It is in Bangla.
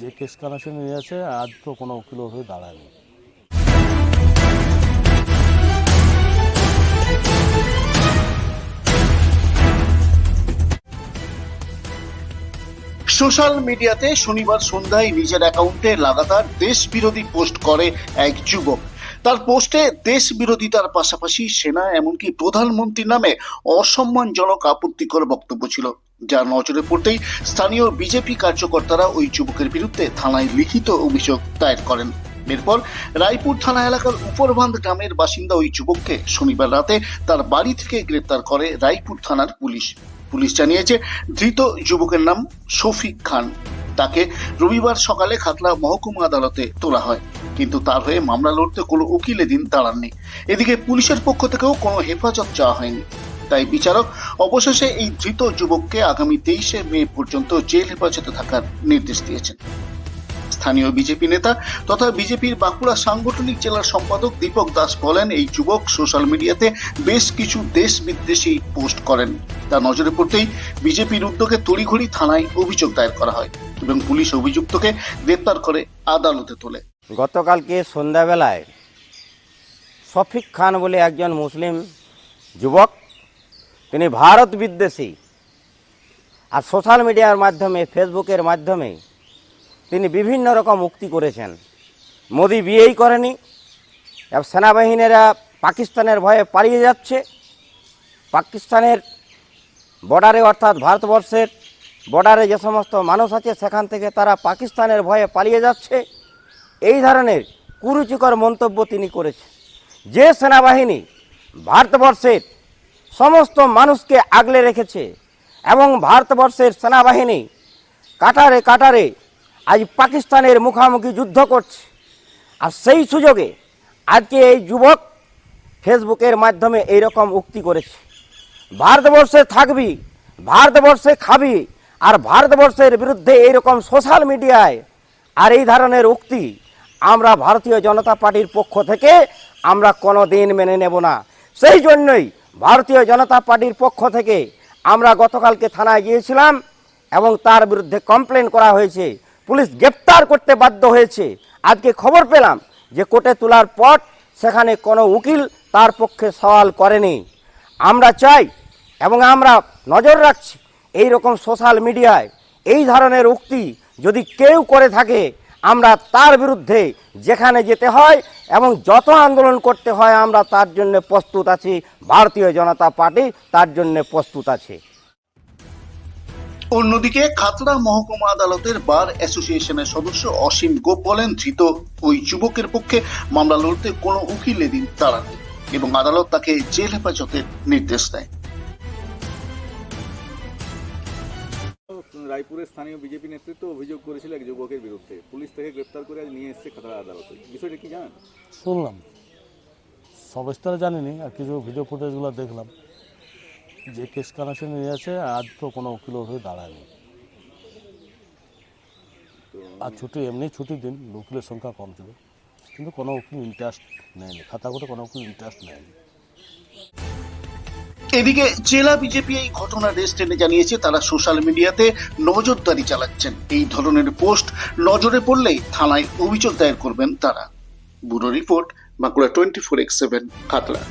যে কেস কানেকশন নিয়ে আছে আজ তো কোনো উকিল হয়ে দাঁড়ায়নি। সোশ্যাল মিডিয়াতে শনিবার সন্ধ্যায় নিজের অ্যাকাউন্টে লাগাতার দেশ বিরোধী পোস্ট করে এক যুবক। তার পোস্টে দেশ বিরোধিতার পাশাপাশি সেনা, এমনকি প্রধানমন্ত্রীর নামে অসম্মানজনক আপত্তিকর বক্তব্য ছিল। যার নজরে পড়তেই স্থানীয় বিজেপি কার্যকর্তারা ওই যুবকের বিরুদ্ধে থানায় লিখিত অভিযোগ দায়ের করেন। এরপর রায়পুর থানা এলাকার উপরবান্ধ গ্রামের বাসিন্দা ওই যুবককে শনিবার রাতে তার বাড়ি থেকে গ্রেপ্তার করে রায়পুর থানার পুলিশ। পুলিশ জানিয়েছে, ধৃত যুবকের নাম শফিক খান। তাকে রবিবার সকালে খাতলা মহকুমা আদালতে তোলা হয়। কিন্তু তার হয়ে মামলা লড়তে কোনো উকিল এদিন দাঁড়াননি। এদিকে পুলিশের পক্ষ থেকেও কোনো হেফাজত চাওয়া হয়নি। তাই বিচারক অবশেষে এই ধৃত যুবককে আগামী তেইশে মে পর্যন্ত জেল হেফাজতে থাকার নির্দেশ দিয়েছেন। স্থানীয় বিজেপি নেতা তথা বিজেপির বাঁকুড়া সাংগঠনিক জেলার সম্পাদক দীপক দাস বলেন, এই যুবক সোশ্যাল মিডিয়াতে বেশ কিছু দেশ বিদ্বেষী পোস্ট করেন। তা নজরে পড়তেই বিজেপির উদ্যোগে তড়িঘড়ি থানায় অভিযোগ দায়ের করা হয় এবং পুলিশ অভিযুক্তকে গ্রেপ্তার করে আদালতে তোলে। গতকালকে সন্ধ্যাবেলায় শফিক খান বলে একজন মুসলিম যুবক তিনি ভারত বিদ্বেষী। আর সোশ্যাল মিডিয়ার মাধ্যমে, ফেসবুকের মাধ্যমে তিনি বিভিন্ন রকম উক্তি করেছেন। মোদি বিয়েই করেনি সেনাবাহিনীরা পাকিস্তানের ভয়ে পালিয়ে যাচ্ছে। পাকিস্তানের বর্ডারে অর্থাৎ ভারতবর্ষের বর্ডারে যে সমস্ত মানুষ আছে, সেখান থেকে তারা পাকিস্তানের ভয়ে পালিয়ে যাচ্ছে। এই ধরনের কুরুচিকর মন্তব্য তিনি করেছেন। যে সেনাবাহিনী ভারতবর্ষের সমস্ত মানুষকে আগলে রেখেছে এবং ভারতবর্ষের সেনাবাহিনী কাটারে কাটারে আজ পাকিস্তানের মুখামুখি যুদ্ধ করছে। আর সেই সুযোগে আজকে এই যুবক ফেসবুকের মাধ্যমে এই রকম উক্তি করেছে। ভারতবর্ষে থাকবি, ভারতবর্ষে খাবি আর ভারতবর্ষের বিরুদ্ধে এইরকম সোশ্যাল মিডিয়ায় আর এই ধরনের উক্তি আমরা ভারতীয় জনতা পার্টির পক্ষ থেকে আমরা কোনো দিন মেনে নেব না। সেই জন্যই ভারতীয় জনতা পার্টির পক্ষ থেকে আমরা গতকালকে থানায় গিয়েছিলাম এবং তার বিরুদ্ধে কমপ্লেন করা হয়েছে। পুলিশ গ্রেপ্তার করতে বাধ্য হয়েছে। আজকে খবর পেলাম যে কোর্টে তোলার পর সেখানে কোনো উকিল তার পক্ষে সওয়াল করেনি। আমরা চাই এবং আমরা নজর রাখছি এই রকম সোশ্যাল মিডিয়ায় এই ধরনের উক্তি যদি কেউ করে থাকে আমরা তার বিরুদ্ধে যেখানে যেতে হয় এবং যত আন্দোলন করতে হয়, আমরা তার জন্য প্রস্তুত আছি। ভারতীয় জনতা পার্টি তার জন্য প্রস্তুত আছে। অন্যদিকে খাতড়া মহকুমা আদালতের বার অ্যাসোসিয়েশনের সদস্য অসীম গোপ বলেন ধৃত ওই যুবকের পক্ষে মামলা লড়তে কোনো উকিল এদিন দাঁড়াননি এবং আদালত তাকে জেল হেফাজতের নির্দেশ দেয়। রায়পুরের স্থানীয় বিজেপি নেতৃত্ব অভিযোগ করেছিল এক যুবকের বিরুদ্ধে। পুলিশ থেকে গ্রেপ্তার করে আজ নিয়ে এসেছে খাতড়া আদালতে। বিষয়টা কি জানেন? শুনলাম। সবিস্তারে জানিনি আর কিছু ভিডিও ফুটেজগুলো দেখলাম। যে কেস কানেকশন নিয়ে আছে আজ তো কোনো উকিল হয়ে দাঁড়ায়নি। আর ছুটি এমনি ছুটির দিন উকিলের সংখ্যা কম ছিল। কিন্তু কোনো উকিল ইন্টারেস্ট নেয়নি। খাতা করে কোনো উকিল ইন্টারেস্ট নেয়নি। এদিকে জেলা বিজেপি এই ঘটনা রেস টেনে জানিয়েছে, তারা সোশ্যাল মিডিয়াতে নজরদারি চালাচ্ছেন। এই ধরনের পোস্ট নজরে পড়লেই থানায় অভিযোগ দায়ের করবেন তারা। Bureau report, Bankura twenty four X seven Khatra